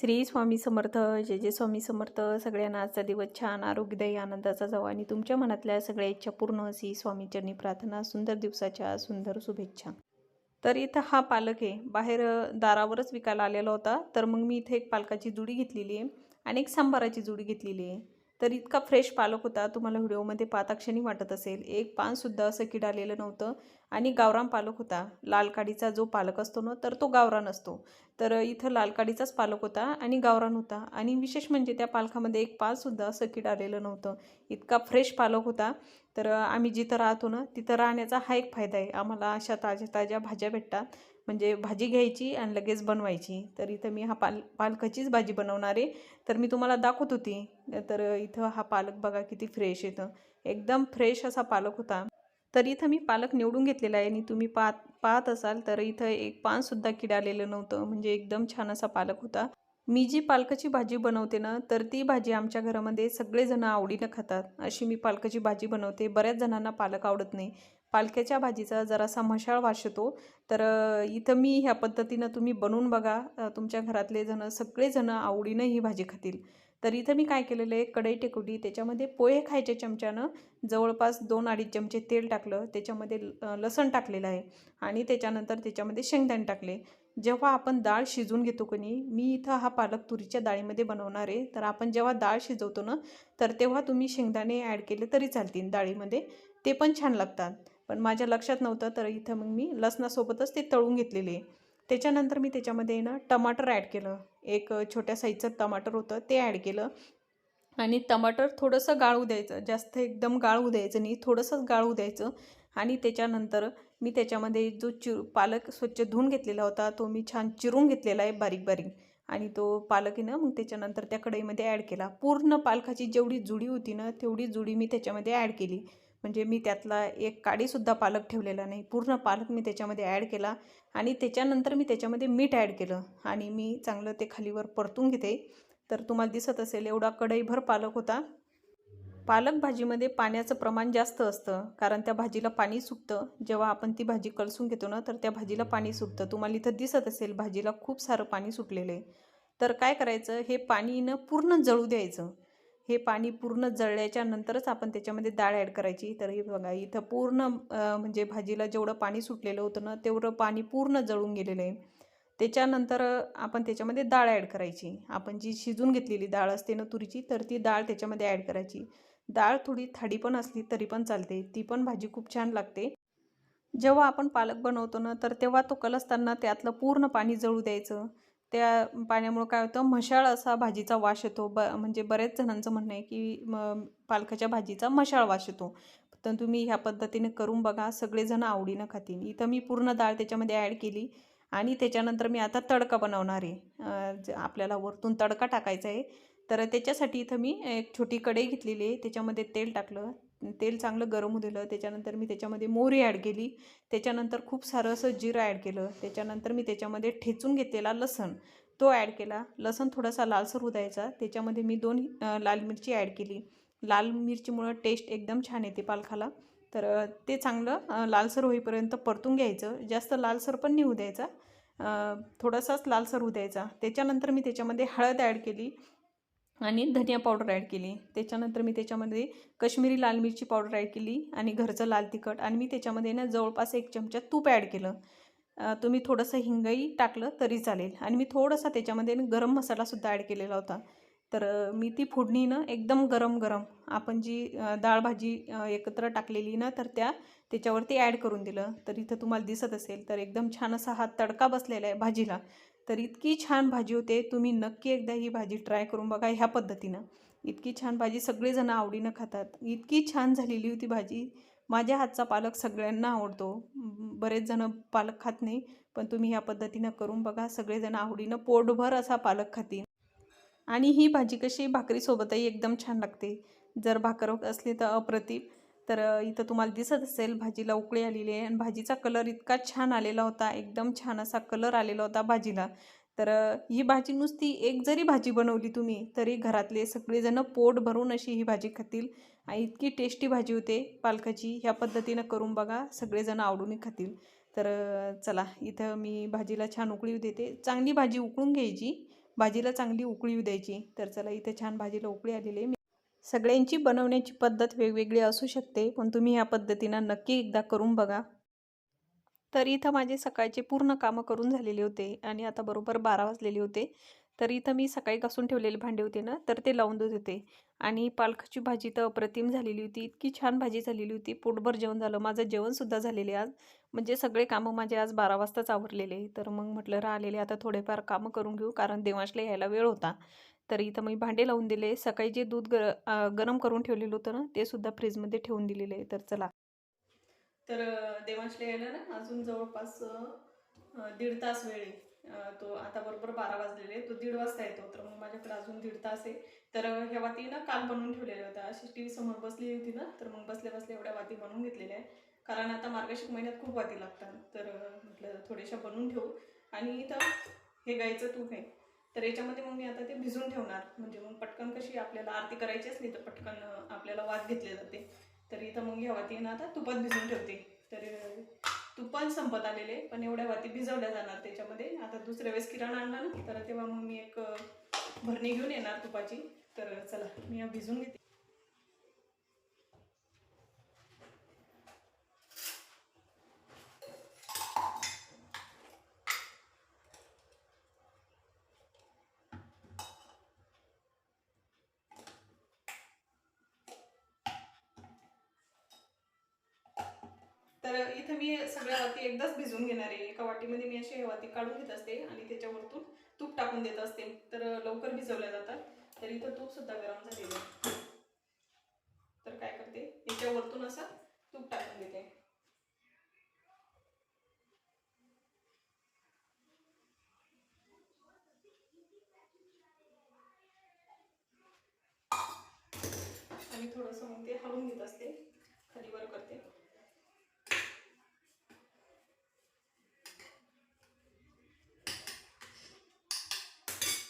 श्री स्वामी समर्थ जय जय स्वामी समर्थ. सगळ्यांना आजचा दिवस छान आरोग्यदायी आनंदाचा जावा आणि तुमच्या मनातल्या सगळ्या इच्छा पूर्ण अशी स्वामीचरणी प्रार्थना सुंदर दिवसाच्या सुंदर शुभेच्छा. तर इथं हा पालक आहे. बाहेर दारावरच विकायला आलेला होता. तर मग मी इथे एक पालकाची जुडी घेतलेली आहे आणि एक सांबाराची जुडी घेतलेली आहे. तर इतका फ्रेश पालक होता तुम्हाला व्हिडिओमध्ये पाताक्षणी वाटत असेल. एक पानसुद्धा असं कीड आलेलं नव्हतं आणि गावरान पालक होता. लाल काडीचा जो पालक असतो ना तर तो गावरान असतो. तर इथं लाल काडीचाच पालक होता आणि गावरान होता. आणि विशेष म्हणजे त्या पालकामध्ये एक पानसुद्धा असं कीड आलेलं नव्हतं. इतका फ्रेश पालक होता. तर आम्ही जिथं राहतो ना तिथं राहण्याचा हा एक फायदा आहे. आम्हाला अशा ताज्या ताज्या भाज्या भेटतात. म्हणजे भाजी घ्यायची आणि लगेच बनवायची. तर इथं मी हा पाल पालकाचीच भाजी बनवणार आहे. तर मी तुम्हाला दाखवत होती. तर इथं हा पालक बघा किती फ्रेश येतं. एकदम फ्रेश असा पालक होता. तर इथं मी पालक निवडून घेतलेला आहे. आणि तुम्ही पाहत पाहत असाल तर इथं एक पानसुद्धा किड आलेलं नव्हतं. म्हणजे एकदम छान असा पालक होता. मी जी पालकाची भाजी बनवते ना तर ती भाजी आमच्या घरामध्ये सगळेजण आवडीनं खातात. अशी मी पालकाची भाजी बनवते. बऱ्याच जणांना पालक आवडत नाही. पालक्याच्या भाजीचा जरासा मशाळ वास येतो तर इथं मी ह्या पद्धतीनं तुम्ही बनवून बघा. तुमच्या घरातले जण सगळेजणं आवडीनं ही भाजी खातील. तर इथं मी काय केलेलं आहे कढई टेकवली त्याच्यामध्ये पोहे खायच्या चमच्यानं जवळपास दोन अडीच चमचे तेल टाकलं. त्याच्यामध्ये ल- लसण टाकलेलं आहे आणि त्याच्यानंतर त्याच्यामध्ये शेंगदाणे टाकले. जेव्हा आपण डाळ शिजून घेतो कोणी मी इथं हा पालक तुरीच्या डाळीमध्ये बनवणार आहे. तर आपण जेव्हा डाळ शिजवतो ना तर तेव्हा तुम्ही शेंगदाणे ॲड केले तरी चालतील डाळीमध्ये. ते पण छान लागतात. पण माझ्या लक्षात नव्हतं तर इथं मग मी लसणासोबतच ते तळून घेतलेले. आहे त्याच्यानंतर मी त्याच्यामध्ये ना टमाटर ॲड केलं. एक छोट्या साईजचं टमाटर होतं ते ॲड केलं. आणि टमाटर थोडंसं गाळू द्यायचं जास्त एकदम गाळू द्यायचं नाही थोडंसंच गाळू द्यायचं. आणि त्याच्यानंतर मी त्याच्यामध्ये जो चि पालक स्वच्छ धुवून घेतलेला होता तो मी छान चिरून घेतलेला आहे बारीक बारीक. आणि तो पालक ना मग त्याच्यानंतर त्या कढईमध्ये ॲड केला. पूर्ण पालकाची जेवढी जुडी होती ना तेवढी जुडी मी त्याच्यामध्ये ॲड केली. म्हणजे मी त्यातला एक काडीसुद्धा पालक ठेवलेला नाही. पूर्ण पालक मी त्याच्यामध्ये ॲड केला आणि त्याच्यानंतर मी त्याच्यामध्ये मीठ ॲड केलं आणि मी चांगलं ते खालीवर परतून घेते. तर तुम्हाला दिसत असेल एवढा कढईभर पालक होता. पालक भाजीमध्ये पाण्याचं प्रमाण जास्त असतं कारण त्या भाजीला पाणी सुटतं. जेव्हा आपण ती भाजी कलसून घेतो ना तर त्या भाजीला पाणी सुटतं. तुम्हाला इथं दिसत असेल भाजीला खूप सारं पाणी सुटलेलं आहे. तर काय करायचं? हे पाणी न पूर्ण जळू द्यायचं. हे पाणी पूर्ण जळल्याच्या नंतरच आपण त्याच्यामध्ये डाळ ॲड करायची. तर हे बघा इथं पूर्ण म्हणजे भाजीला जेवढं पाणी सुटलेलं होतं ना तेवढं पाणी पूर्ण जळून गेलेलं आहे. त्याच्यानंतर आपण त्याच्यामध्ये डाळ ॲड करायची. आपण जी शिजून घेतलेली डाळ असते ना तुरीची तर ती डाळ त्याच्यामध्ये ॲड करायची. डाळ थोडी थाडी पण असली तरी पण चालते. ती पण भाजी खूप छान लागते. जेव्हा आपण पालक बनवतो ना तर तेव्हा तो कलसताना त्यातलं पूर्ण पाणी जळू द्यायचं. त्या पाण्यामुळं काय होतं? मशाळ असा भाजीचा वास येतो. ब म्हणजे बऱ्याच जणांचं म्हणणं आहे की म पालकाच्या भाजीचा मशाळ वास येतो. तर तुम्ही ह्या पद्धतीने करून बघा. सगळेजण आवडीनं खातील. इथं मी पूर्ण डाळ त्याच्यामध्ये ॲड केली. आणि त्याच्यानंतर मी आता तडका बनवणार आहे. ज- आपल्याला वरतून तडका टाकायचा आहे. तर त्याच्यासाठी इथं मी एक छोटी कढई घेतलेली आहे. त्याच्यामध्ये तेल टाकलं. तेल चांगलं गरम होऊ दिलं त्याच्यानंतर मी त्याच्यामध्ये मोहरी ॲड केली. त्याच्यानंतर खूप सारं असं जिरं ॲड केलं. त्याच्यानंतर मी त्याच्यामध्ये ठेचून घेतलेला लसण तो ॲड केला. लसण थोडासा लालसर होऊ द्यायचा. त्याच्यामध्ये मी दोन लाल मिरची ॲड केली. लाल मिरचीमुळं टेस्ट एकदम छान येते पालखाला. तर ते चांगलं लालसर होईपर्यंत परतून घ्यायचं. जास्त लालसर पण नाही होऊ द्यायचा. थोडासाच लालसर होऊ द्यायचा. त्याच्यानंतर मी त्याच्यामध्ये हळद ॲड केली. आणि धनिया पावडर ॲड केली. त्याच्यानंतर मी त्याच्यामध्ये कश्मीरी लाल मिरची पावडर ॲड केली आणि घरचं लाल तिखट. आणि मी त्याच्यामध्ये ना जवळपास एक चमचा तूप ॲड केलं. तुम्ही थोडंसं हिंगही टाकलं तरी चालेल. आणि मी थोडासा त्याच्यामध्ये ना गरम मसालासुद्धा ॲड केलेला होता. तर मी ती फोडणीनं एकदम गरम गरम आपण जी डाळ भाजी एकत्र टाकलेली ना तर त्या त्याच्यावरती ॲड करून दिलं. तर इथं तुम्हाला दिसत असेल तर एकदम छान असा हा तडका बसलेला आहे भाजीला. तर इतकी छान भाजी होते. तुम्ही नक्की एकदा ही भाजी ट्राय करून बघा ह्या पद्धतीनं. इतकी छान भाजी सगळेजण आवडीनं खातात. इतकी छान झालेली होती भाजी. माझ्या हातचा पालक सगळ्यांना आवडतो. बरेच जण पालक खात नाही पण तुम्ही ह्या पद्धतीनं करून बघा. सगळेजण आवडीनं पोटभर असा पालक खातील. आणि ही भाजी कशी भाकरीसोबतही एकदम छान लागते. जर भाकर असली तर अप्रतिम. तर इथं तुम्हाला दिसत असेल भाजीला उकळी आलेली आहे आणि भाजीचा कलर इतका छान आलेला होता एकदम छान असा कलर आलेला होता भाजीला. तर ही भाजी नुसती एक जरी भाजी बनवली तुम्ही तरी घरातले सगळेजणं पोट भरून अशी ही भाजी खातील आणि इतकी टेस्टी भाजी होते पालकाची. ह्या पद्धतीनं करून बघा सगळेजण आवडून खातील. तर चला इथं मी भाजीला छान उकळी देते. चांगली भाजी उकळून घ्यायची भाजीला चांगली उकळी द्यायची. तर चला इथे छान भाजीला उकळी आलेली आहे. सगळ्यांची बनवण्याची पद्धत वेगवेगळी असू शकते पण तुम्ही या पद्धतीनं नक्की एकदा करून बघा. तर इथं माझे सकाळचे पूर्ण कामं करून झालेले होते आणि आता बरोबर बारा वाजलेले होते. तर इथं मी सकाळी घासून ठेवलेले भांडे होते ना तर ते लावून देत होते. आणि पालकाची भाजी तर अप्रतिम झालेली होती इतकी छान भाजी झालेली होती. पोटभर जेवण झालं. माझं जेवणसुद्धा झालेले आज. म्हणजे सगळे कामं माझे आज बारा वाजताच आवरलेले. तर मग म्हटलं राहिलेले आता थोडेफार कामं करून घेऊ कारण देवांशला यायला वेळ होता. तर इथं मी भांडे लावून दिले. सकाळी जे दूध गर गरम करून ठेवलेलं होतं ना ते सुद्धा फ्रीजमध्ये ठेवून दिलेलं आहे. तर चला. तर देवांशला यायला ना अजून जवळपास दीड तास वेळ आहे. तो आता बरोबर बारा वाजलेले तो दीड वाजता येतो. तर मग माझ्याकडे अजून दीड तास आहे. तर ह्या वाती ना काल बनवून ठेवलेल्या होत्या. अशी टी व्ही समोर बसली होती ना तर मग बसल्या बसल्या एवढ्या वाती बनवून घेतलेल्या आहे कारण आता मार्गशीर्ष महिन्यात खूप वाती लागतात. तर म्हटलं थोड्याशा बनवून ठेवू. आणि इथं हे गाईचं तूप आहे. तर याच्यामध्ये मग मी आता ते भिजून ठेवणार. म्हणजे मग पटकन कशी आपल्याला आरती करायची असली तर पटकन आपल्याला वाद घेतले जाते. तर इथं मग ह्या वाती ना आता तुपात भिजून ठेवते. तर तुपात संपत आलेले पण एवढ्या वाती भिजवल्या जाणार त्याच्यामध्ये. आता दुसऱ्या वेळेस किराणा आणला ना. तर तेव्हा मग मी एक भरणी घेऊन येणार तुपाची. तर चला मी भिजून घेते तर इथं मी सगळ्या वाती एकदाच भिजून घेणार आहे. एका वाटीमध्ये मी अशी वाती काढून घेत असते आणि त्याच्यावरतून तूप टाकून देत असते. तर लवकर भिजवल्या जातात. तर इथं तूप सुद्धा गरम झालेलं आहे. तर काय करते? याच्यावरतून असं तूप टाकून देते आणि थोडंसं मग ते हलवून घेत असते खाली वर करते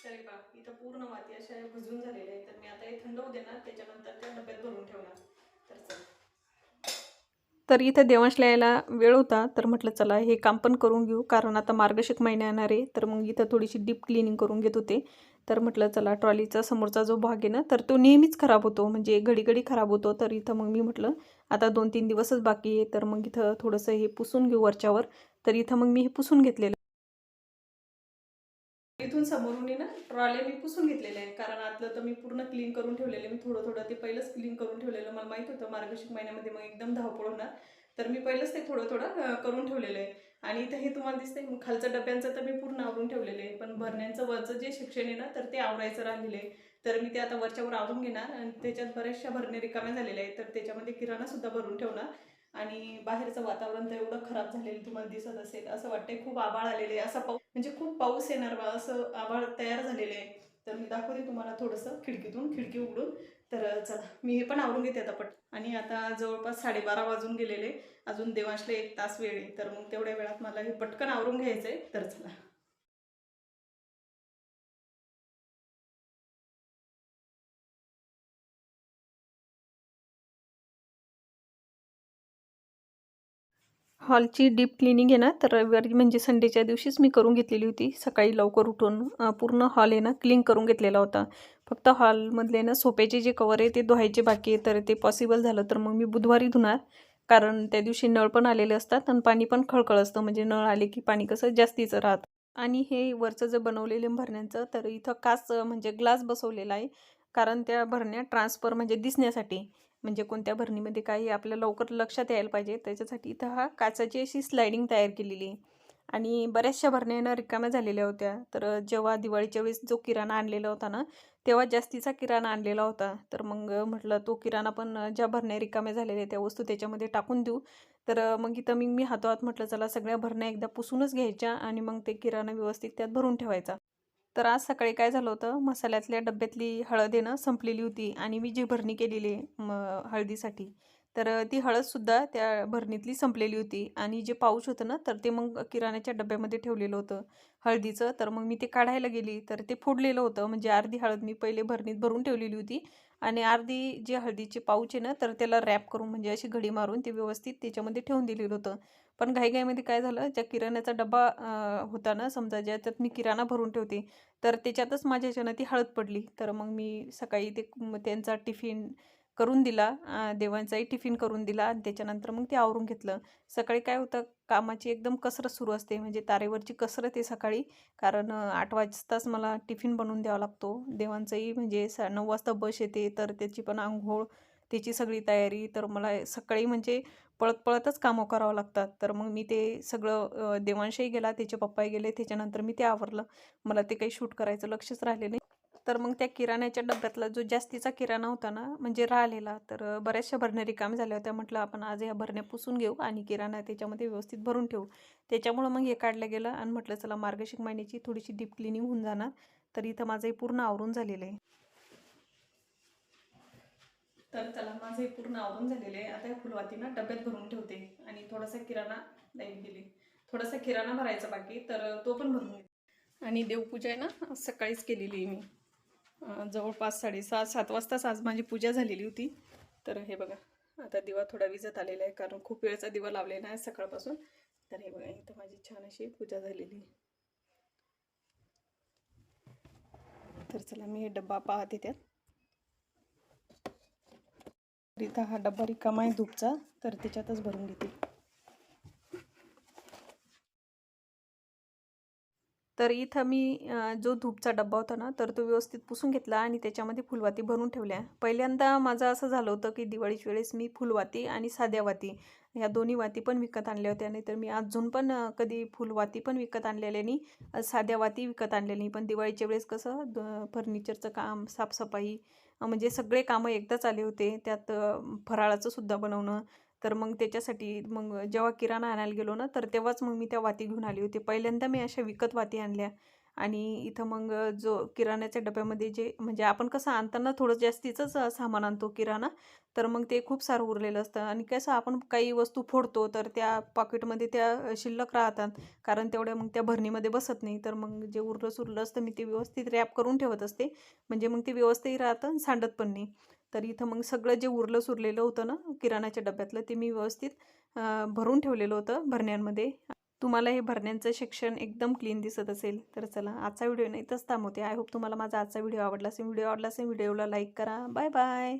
तरी बा इथं पूर्ण माती अशा भुजून झालेल्या आहे तर मी आता हे थंड होऊ देणार त्याच्यानंतर त्या डब्यात भरून ठेवणार. तर चल. तर इथं देवांशला यायला वेळ होता तर म्हटलं चला हे काम पण करून घेऊ. कारण आता मार्गशिक महिना येणार आहे तर मग इथं थोडीशी डीप क्लिनिंग करून घेत होते. तर म्हटलं चला ट्रॉलीचा समोरचा जो भाग आहे ना तर तो नेहमीच खराब होतो. म्हणजे घडी घडी खराब होतो. तर इथं मग मी म्हटलं आता दोन तीन दिवसच बाकी आहे तर मग इथं थोडंसं हे पुसून घेऊ वरच्यावर. तर इथं मग मी हे पुसून घेतलेलं इथून समोरून ना ट्रॉले मी पुसून घेतलेले आहे कारण आतलं तर मी पूर्ण क्लीन करून ठेवलेले. मी थोडं थोडं ते पहिलंच क्लीन करून ठेवलेलं. मला माहीत होतं मार्गशीर महिन्यामध्ये मग एकदम धावपळ होणार. तर मी पहिलंच ते थोडं थोडं करून ठेवलेलं आहे. आणि इथं हे तुम्हाला दिसतंय खालचं डब्यांचं तर मी पूर्ण आवरून ठेवलेलं आहे. पण भरण्यांचं वरचं जे शिक्षण आहे ना तर ते आवरायचं राहिलेलं आहे. तर मी ते आता वरच्यावर आवरून घेणार. आणि त्याच्यात बऱ्याचशा भरणे रिकाम्या झालेल्या आहेत. तर त्याच्यामध्ये किराणा सुद्धा भरून ठेवणार. आणि बाहेरचं वातावरण तर एवढं खराब झालेलं तुम्हाला दिसत असेल असं वाटतंय खूप आभाळ आलेले असा पाऊस म्हणजे खूप पाऊस येणार बा असं आभाळ तयार झालेले आहे. तर मी दाखवते तुम्हाला थोडंसं खिडकीतून खिडकी उघडून. तर चला मी हे पण आवरून घेते आता पट आणि आता जवळपास साडेबारा वाजून गेलेले. अजून देवांशला एक तास वेळ आहे. तर मग तेवढ्या वेळात मला हे पटकन आवरून घ्यायचं आहे तर चला. हॉलची डीप क्लिनिंग आहे ना तर रविवारी म्हणजे संडेच्या दिवशीच मी करून घेतलेली होती. सकाळी लवकर उठून पूर्ण हॉल आहे ना क्लीन करून घेतलेला होता. फक्त हॉलमधले ना सोप्याचे जे कवर आहे ते धुवायचे बाकी आहे तर ते पॉसिबल झालं तर मग मी बुधवारी धुणार. कारण त्या दिवशी नळ पण आलेले असतात आणि पाणी पण खळखळ असतं. म्हणजे नळ आले की पाणी कसं जास्तीचं राहतं. आणि हे वरचं जे बनवलेलं भरण्याचं तर इथं काच म्हणजे ग्लास बसवलेला आहे. कारण त्या भरण्या ट्रान्सफर म्हणजे दिसण्यासाठी म्हणजे कोणत्या भरणीमध्ये काही आपल्या लवकर लक्षात यायला पाहिजे त्याच्यासाठी इथं हा काचाची अशी स्लायडिंग तयार केलेली आहे. आणि बऱ्याचशा भरण्यानं रिकाम्या झालेल्या होत्या. तर जेव्हा दिवाळीच्या वेळेस जो किराणा आणलेला होता ना तेव्हा जास्तीचा किराणा आणलेला होता. तर मग म्हटलं तो किराणा पण ज्या भरण्या रिकाम्या झालेल्या त्या वस्तू त्याच्यामध्ये टाकून देऊ. तर मग इथं मी मी हातोहात म्हटलं चला सगळ्या भरण्या एकदा पुसूनच घ्यायच्या आणि मग ते किराणा व्यवस्थित त्यात भरून ठेवायचा. तर आज सकाळी काय झालं होतं? मसाल्यातल्या डब्यातली हळद येणं संपलेली होती आणि मी जी भरणी केलेली म हळदीसाठी तर ती हळदसुद्धा त्या भरणीतली संपलेली होती आणि जे पाऊच होतं ना तर ते मग किराण्याच्या डब्यामध्ये ठेवलेलं होतं हळदीचं. तर मग मी ते काढायला गेली तर ते फोडलेलं होतं. म्हणजे अर्धी हळद मी पहिले भरणीत भरून ठेवलेली होती आणि अर्धी जे हळदीचे पाऊच आहे ना तर त्याला रॅप करून म्हणजे अशी घडी मारून ते व्यवस्थित त्याच्यामध्ये ठेवून दिलेलं होतं. पण घाईघाईमध्ये काय झालं ज्या किराण्याचा डबा होता ना समजा ज्याच्यात मी किराणा भरून ठेवते तर त्याच्यातच माझ्या ह्याच्यानं ती हळद पडली. तर मग मी सकाळी ते त्यांचा टिफिन करून दिला देवांचाही टिफिन करून दिला आणि त्याच्यानंतर मग ते आवरून घेतलं. सकाळी काय होतं कामाची एकदम कसरत सुरू असते. म्हणजे तारेवरची कसरत आहे सकाळी. कारण आठ वाजताच मला टिफिन बनवून द्यावा लागतो. देवांचंही म्हणजे सा नऊ वाजता बस येते. तर त्याची पण आंघोळ त्याची सगळी तयारी. तर मला सकाळी म्हणजे पळत पळतच कामं करावं लागतात. तर मग मी ते सगळं देवांशही गेला त्याचे पप्पाही गेले त्याच्यानंतर मी ते आवरलं. मला ते काही शूट करायचं लक्षच राहिले नाही. तर मग त्या किराण्याच्या डब्यातला जो जास्तीचा किराणा होता ना म्हणजे राहिलेला तर बऱ्याचशा भरण्या रिकाम्या झाल्या होत्या. म्हटलं आपण आज ह्या भरण्या पुसून घेऊ आणि किराणा त्याच्यामध्ये व्यवस्थित भरून ठेवू. त्याच्यामुळं मग हे काढलं गेलं आणि म्हटलं चला मार्गशिक महिन्याची थोडीशी डीप क्लिनिंग होऊन जाणार. तर इथं माझं हे पूर्ण आवरून झालेलं आहे. तर चला माझं हे पूर्ण आवरून झालेलं आहे. आता या फुलवातीना डब्यात भरून ठेवते आणि थोडासा किराणा लाइट गेली थोडासा किराणा भरायचा बाकी तर तो पण भरून आणि देवपूजा आहे ना सकाळीच केलेली आहे मी. जवळपास साडेसहा सात वाजताच आज माझी पूजा झालेली होती. तर हे बघा आता दिवा थोडा विजत आलेला आहे कारण खूप वेळचा दिवा लावलेला आहे सकाळपासून. तर हे बघा इथं माझी छान अशी पूजा झालेली. आहे तर चला मी हे डब्बा पाहते त्यात. इथं हा डब्बा रिकामा आहे धूपचा. तर त्याच्यातच भरून घेते. तर इथं मी जो धूपचा डब्बा होता ना तर तो व्यवस्थित पुसून घेतला आणि त्याच्यामध्ये फुलवाती भरून ठेवल्या. पहिल्यांदा माझं असं झालं होतं की दिवाळीच्या वेळेस मी फुलवाती आणि साध्या वाती ह्या दोन्ही वाती पण विकत आणल्या होत्या. नाही तर मी अजून पण कधी फुलवाती पण विकत आणलेल्या नाही साध्या वाती विकत आणलेल्या नाही. पण दिवाळीच्या वेळेस कसं फर्निचरचं काम साफसफाई म्हणजे सगळे कामं एकदाच आले होते. त्यात फराळाचंसुद्धा फराळाचं सुद्धा बनवणं तर मग त्याच्यासाठी मग जेव्हा किराणा आणायला गेलो ना तर तेव्हाच मग मी त्या वाती घेऊन आली होती. पहिल्यांदा मी अशा विकत वाती आणल्या. आणि इथं मग जो किराण्याच्या डब्यामध्ये जे म्हणजे आपण कसं आणताना थोडं जास्तीचंच सामान आणतो किराणा तर मग ते खूप सारं उरलेलं असतं. आणि कसं आपण काही वस्तू फोडतो तर त्या पॉकेटमध्ये त्या शिल्लक राहतात. कारण तेवढ्या मग त्या भरणीमध्ये बसत नाही. तर मग जे उरलं सुरलं असतं मी ते व्यवस्थित रॅप करून ठेवत असते. म्हणजे मग ते व्यवस्थित राहतं आणि सांडत पण नाही. तर इथं मग सगळं जे उरलं सुरलेलं होतं ना किराणाच्या डब्यातलं ते मी व्यवस्थित भरून ठेवलेलं होतं भरण्यांमध्ये. तुम्हाला हे भरण्यांचं सेक्शन एकदम क्लीन दिसत असेल तर चला आजचा व्हिडिओ नाही इथंच थांबवते. आय होप तुम्हाला माझा आजचा व्हिडिओ आवडला असेल. व्हिडिओ आवडला असेल व्हिडिओला लाईक करा. Bye bye